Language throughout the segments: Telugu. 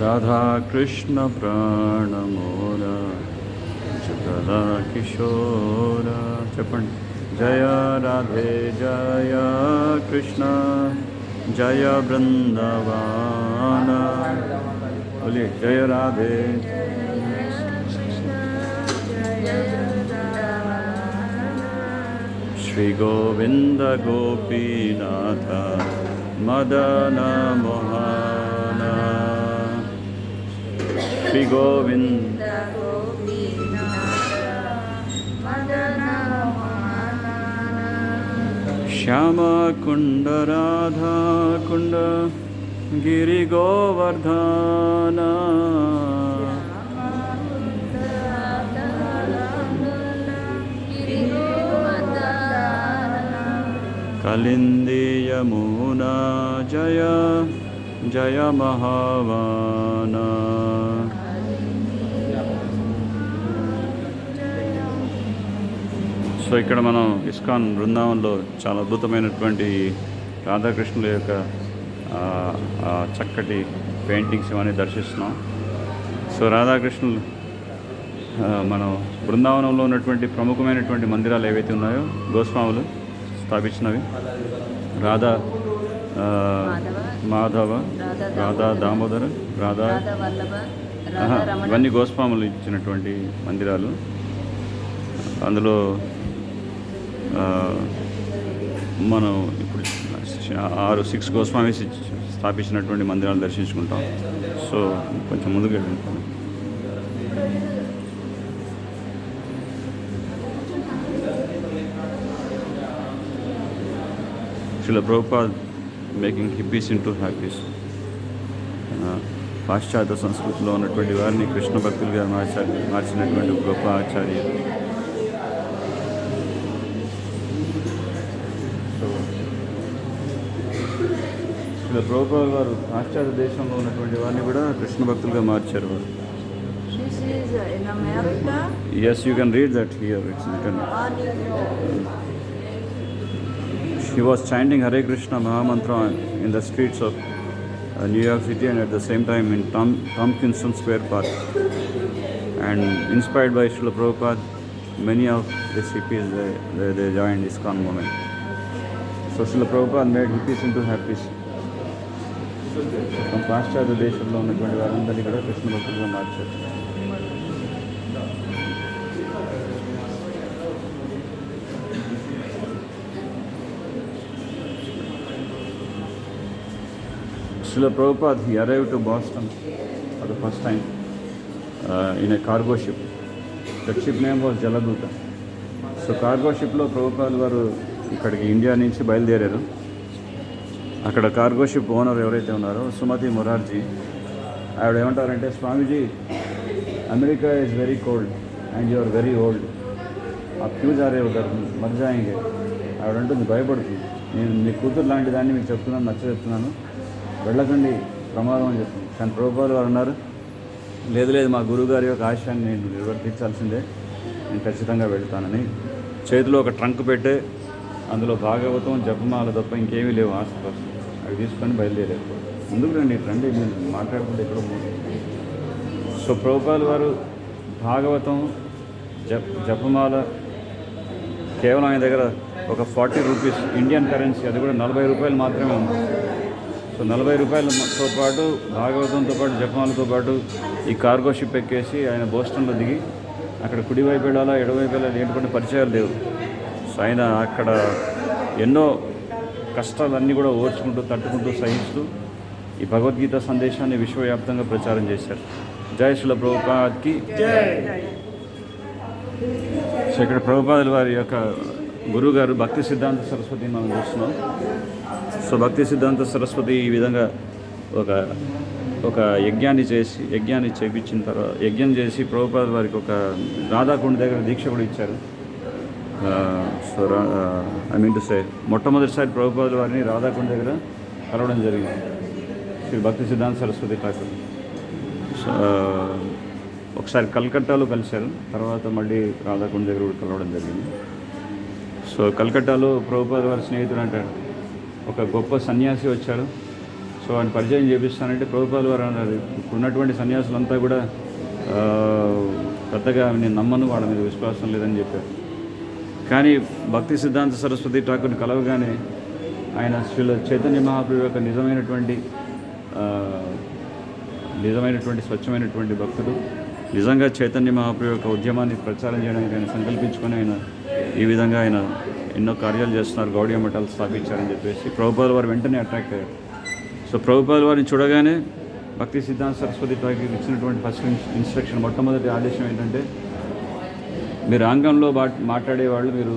राधाकृष्ण प्राण मोर जगदा किशोर चपण जय राधे, जय कृष्ण, जय वृंदवान। बोलिए, जय राधे। श्री गोविंद गोपीनाथ, मदन मोहन। श्री गोविंद श्याम कुंड राधा कुंड गिरि गोवर्धन कलिंदी यमुना जय जय महावाना సో ఇక్కడ మనం ఇస్కాన్ బృందావనంలో చాలా అద్భుతమైనటువంటి రాధాకృష్ణుల యొక్క చక్కటి పెయింటింగ్స్ ఇవన్నీ దర్శిస్తున్నాం. సో రాధాకృష్ణులు మనం బృందావనంలో ఉన్నటువంటి ప్రముఖమైనటువంటి మందిరాలు ఏవైతే ఉన్నాయో గోస్వాములు స్థాపించినవి. రాధా మాధవ రాధా దామోదర రాధా ఇవన్నీ గోస్వాములు ఇచ్చినటువంటి మందిరాలు. అందులో మనం ఇప్పుడు ఆరు సిక్స్ గోస్వామి స్థాపించినటువంటి మందిరాలు దర్శించుకుంటాం. సో కొంచెం ముందుకు వెళ్ళాం Srila Prabhupad making hippies into happies పాశ్చాత్య సంస్కృతిలో ఉన్నటువంటి వారిని కృష్ణ భక్తులుగా మార్చారు మార్చినటువంటి గొప్ప ఆచార్యులు. శిల ప్రభుపాద్ వారు పాశ్చాత్య దేశంలో ఉన్నటువంటి వారిని కూడా కృష్ణ భక్తులుగా మార్చారు వారు This is uh, in America yes you can read that here it's return or New York. He was chanting Hare Krishna Mahamantra in the streets of uh, New York City and at the same time in Tom, Tompkinson Square Park. And inspired by Srila Prabhupada, many of the hippies they, they, they joined ISKCON movement. So Srila Prabhupada made hippies into happies. మన పాశ్చాత్య దేశంలో ఉన్నటువంటి వారందరినీ కూడా కృష్ణ భక్తులుగా మార్చారు. Srila Prabhupad he arrive to Boston for the first time in a cargo ship that ship name was Jaladuta so cargo షిప్లో ప్రభుపాద్ వారు ఇక్కడికి ఇండియా నుంచి బయలుదేరారు. అక్కడ కార్గో షిప్ ఓనర్ ఎవరైతే ఉన్నారో సుమతి మొరార్జీ ఆవిడ ఏమంటారంటే Swamiji America is very cold and you are very old ఆ క్యూ జారే ఉదర్ మర్ ఆవిడ అంటుంది భయపడుతుంది నేను మీ కూతురు లాంటి దాన్ని మీకు చెప్తున్నాను నచ్చ చెప్తున్నాను. వెళ్ళకండి ప్రమాదం అని చెప్తుంది. కానీ ప్రభుత్వాలు వారు అన్నారు లేదు లేదు మా గురువుగారి యొక్క ఆశయాన్ని నేను నిర్వర్తించాల్సిందే. నేను ఖచ్చితంగా వెళ్తానని. చేతిలో ఒక ట్రంక్ పెట్టే అందులో భాగవతం జపమాల తప్ప ఇంకేమీ లేవు ఆస్తిపాస్తులు అవి తీసుకొని బయలుదేరారు. ముందుకు రండి రండి మీరు మాట్లాడుకుంటే ఎక్కడో సో ప్రభుపాల్ వారు భాగవతం జప జపమాల కేవలం ఆయన దగ్గర ఒక ఫార్టీ రూపీస్ ఇండియన్ కరెన్సీ అది కూడా నలభై రూపాయలు మాత్రమే ఉంది. సో నలభై రూపాయలతో పాటు భాగవతంతో పాటు జపమాలతో పాటు ఈ కార్గో షిప్ ఎక్కేసి ఆయన బోస్టన్లో దిగి అక్కడ కుడివైపు వెళ్ళాలా ఎడవైపు వెళ్ళాలి ఏంటంటే పరిచయాలు లేవు. సో ఆయన అక్కడ ఎన్నో కష్టాలన్నీ కూడా ఓర్చుకుంటూ తట్టుకుంటూ సహిస్తూ ఈ భగవద్గీత సందేశాన్ని విశ్వవ్యాప్తంగా ప్రచారం చేశారు. జయ శిల ప్రభుపాద్కి. సో ఇక్కడ ప్రభుపాదుల వారి యొక్క గురువు గారు భక్తి సిద్ధాంత సరస్వతి మనం చూస్తున్నాం. సో భక్తి సిద్ధాంత సరస్వతి ఈ విధంగా ఒక ఒక యజ్ఞాన్ని చేసి యజ్ఞాన్ని చేపించిన తర్వాత యజ్ఞం చేసి ప్రభుపాద వారికి ఒక రాధాకుండ దగ్గర దీక్ష కూడా ఇచ్చారు. స్వర ఐ మీన్ టు సే మొట్టమొదటిసారి ప్రభుపాదుల వారిని రాధాకుండ దగ్గర కలవడం జరిగింది. శ్రీ భక్తి సిద్ధాంత సరస్వతి ఠాకూర్. సో ఒకసారి కల్కట్టాలో కలిశారు తర్వాత మళ్ళీ రాధాకుండ దగ్గర కూడా కలవడం జరిగింది. సో కల్కట్టాలో ప్రభుపాద వారి స్నేహితుడు అంటాడు ఒక గొప్ప సన్యాసి వచ్చాడు. సో ఆయన పరిచయం చేపిస్తానంటే ప్రభుపాల్ వారు అన్నారు ఇప్పుడున్నటువంటి సన్యాసులంతా కూడా పెద్దగా నేను నమ్మను వాళ్ళ మీద విశ్వాసం లేదని చెప్పారు. కానీ భక్తి సిద్ధాంత సరస్వతి ఠాకూర్ని కలవగానే ఆయన శ్రీల చైతన్య మహాప్రభు యొక్క నిజమైనటువంటి నిజమైనటువంటి స్వచ్ఛమైనటువంటి భక్తుడు. నిజంగా చైతన్య మహాప్రభు యొక్క ఉద్యమాన్ని ప్రచారం చేయడానికి ఆయన సంకల్పించుకొని ఆయన ఈ విధంగా ఆయన ఎన్నో కార్యాలు చేస్తున్నారు గౌడీయ మఠాలు స్థాపించారని చెప్పేసి. ప్రభుపాల వారు వెంటనే అట్రాక్ట్ అయ్యారు. సో ప్రభుపాల వారిని చూడగానే భక్తి సిద్ధాంత సరస్వతి ఠాకూర్ ఇచ్చినటువంటి ఫస్ట్ ఇన్స్ట్రక్షన్ మొట్టమొదటి ఆదేశం ఏంటంటే మీరు ఆంగ్లంలో బా మాట్లాడే వాళ్ళు మీరు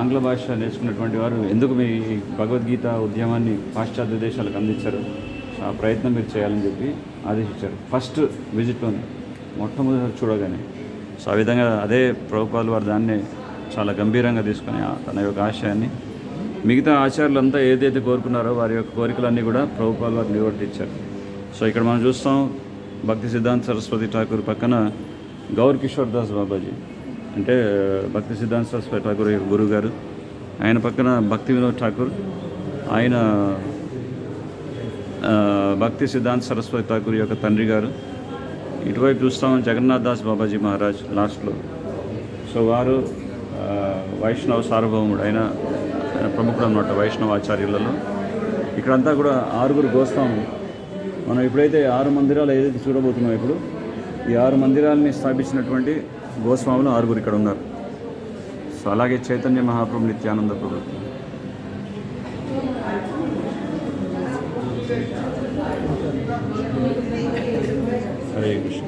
ఆంగ్ల భాష నేర్చుకున్నటువంటి వారు ఎందుకు మీ భగవద్గీత ఉద్యమాన్ని పాశ్చాత్య దేశాలకు అందించారు? సో ఆ ప్రయత్నం మీరు చేయాలని చెప్పి ఆదేశించారు. ఫస్ట్ విజిట్లోనే మొట్టమొదటి చూడగానే. సో ఆ విధంగా అదే ప్రభుపాలు వారు దాన్ని చాలా గంభీరంగా తీసుకొని తన యొక్క ఆశయాన్ని మిగతా ఆచార్యులంతా ఏదైతే కోరుకున్నారో వారి యొక్క కోరికలన్నీ కూడా ప్రభుపాలు వారు నివర్తించారు. సో ఇక్కడ మనం చూస్తాం భక్తి సిద్ధాంత సరస్వతి ఠాకూర్ పక్కన గౌర్ కిషోర్ దాస్ బాబాజీ. అంటే భక్తి సిద్ధాంత సరస్వతి ఠాకూర్ యొక్క గురువు గారు ఆయన పక్కన భక్తి వినోద్ ఠాకూర్. ఆయన భక్తి సిద్ధాంత సరస్వతి ఠాకూర్ యొక్క తండ్రి గారు. ఇటువైపు చూస్తాం జగన్నాథ్ దాస్ బాబాజీ మహారాజ్ లాస్ట్లో. సో వారు వైష్ణవ సార్వభౌముడు. ఆయన ఆయన ప్రముఖుడు అనమాట వైష్ణవ ఆచార్యులలో. ఇక్కడంతా కూడా ఆరుగురు గోస్తాము మనం ఇప్పుడైతే ఆరు మందిరాలు ఏదైతే చూడబోతున్నాం ఇప్పుడు ఈ ఆరు మందిరాలని స్థాపించినటువంటి గోస్వాములు ఆరుగురు ఇక్కడ ఉన్నారు. సో అలాగే చైతన్య మహాప్రభు నిత్యానంద ప్రభు. హరే కృష్ణ.